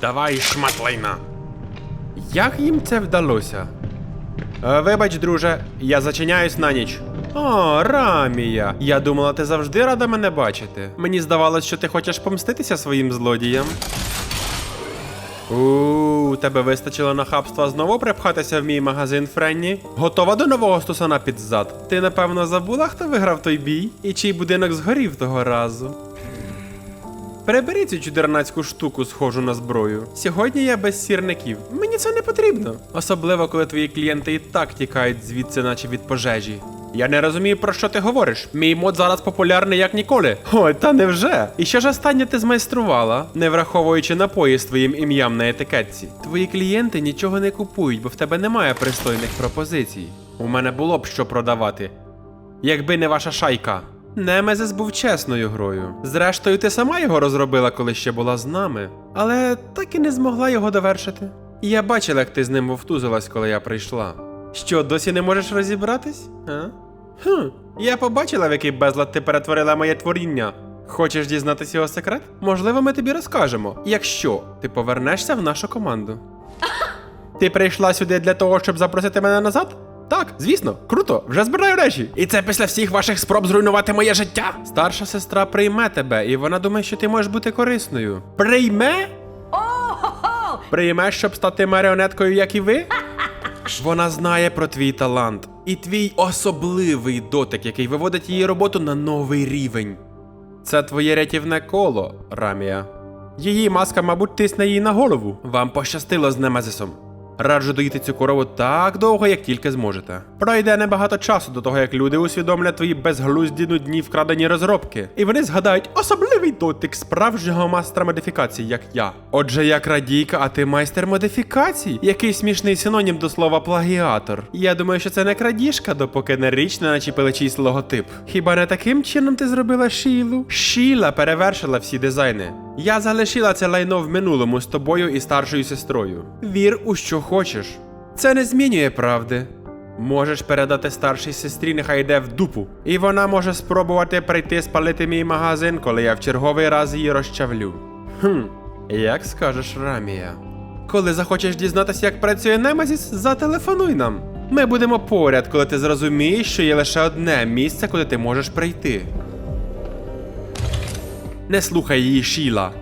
Давай шматлайна. Як їм це вдалося? Е, Вибач, друже, я зачиняюсь на ніч. О, Рамія. Я думала, ти завжди рада мене бачити. Мені здавалось, що ти хочеш помститися своїм злодіям. У тебе вистачило нахабства знову припхатися в мій магазин Френні? Готова до нового стусана під зад? Ти напевно забула, хто виграв той бій і чий будинок згорів того разу. Прибери цю чудернацьку штуку, схожу на зброю. Сьогодні я без сірників. Мені це не потрібно. Особливо, коли твої клієнти і так тікають звідси, наче від пожежі. Я не розумію, про що ти говориш. Мій мод зараз популярний як ніколи. Ой, та невже? І що ж останнє ти змайструвала, не враховуючи напої з твоїм ім'ям на етикетці? Твої клієнти нічого не купують, бо в тебе немає пристойних пропозицій. У мене було б що продавати. Якби не ваша шайка. Немезис був чесною грою. Зрештою, ти сама його розробила, коли ще була з нами, але так і не змогла його довершити. Я бачила, як ти з ним вовтузилась, коли я прийшла. Що, досі не можеш розібратись? А? Хм, я побачила, в який безлад ти перетворила моє творіння. Хочеш дізнатися його секрет? Можливо, ми тобі розкажемо, якщо ти повернешся в нашу команду. Ти прийшла сюди для того, щоб запросити мене назад? Так, звісно, круто, вже збираю речі. І це після всіх ваших спроб зруйнувати моє життя. Старша сестра прийме тебе, і вона думає, що ти можеш бути корисною. Прийме? Прийме, щоб стати маріонеткою, як і ви? Вона знає про твій талант і твій особливий дотик, який виводить її роботу на новий рівень. Це твоє рятівне коло, Рамія. Її маска, мабуть, тисне їй на голову. Вам пощастило з Немезисом. Раджу доїти цю корову так довго, як тільки зможете. Пройде небагато часу до того, як люди усвідомлять твої безглузді нудні вкрадені розробки, і вони згадають особливий дотик справжнього майстра модифікацій, як я. Отже, я крадійка, а ти майстер модифікацій? Який смішний синонім до слова плагіатор. Я думаю, що це не крадіжка, допоки не річ не начепили чийсь логотип. Хіба не таким чином ти зробила Шілу? Шіла перевершила всі дизайни. Я залишила це лайно в минулому з тобою і старшою сестрою. Вір у що хочеш. Це не змінює правди. Можеш передати старшій сестрі, нехай йде в дупу. І вона може спробувати прийти спалити мій магазин, коли я в черговий раз її розчавлю. Хм, як скажеш, Рамія. Коли захочеш дізнатися, як працює Немезіс, зателефонуй нам. Ми будемо поряд, коли ти зрозумієш, що є лише одне місце, куди ти можеш прийти. Не слухай її, Шіла.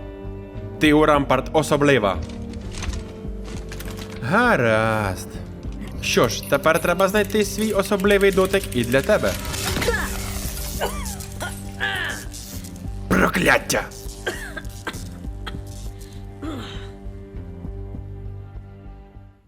Ти у Рампарт особлива. Гаразд. Що ж, тепер треба знайти свій особливий дотик і для тебе. Прокляття!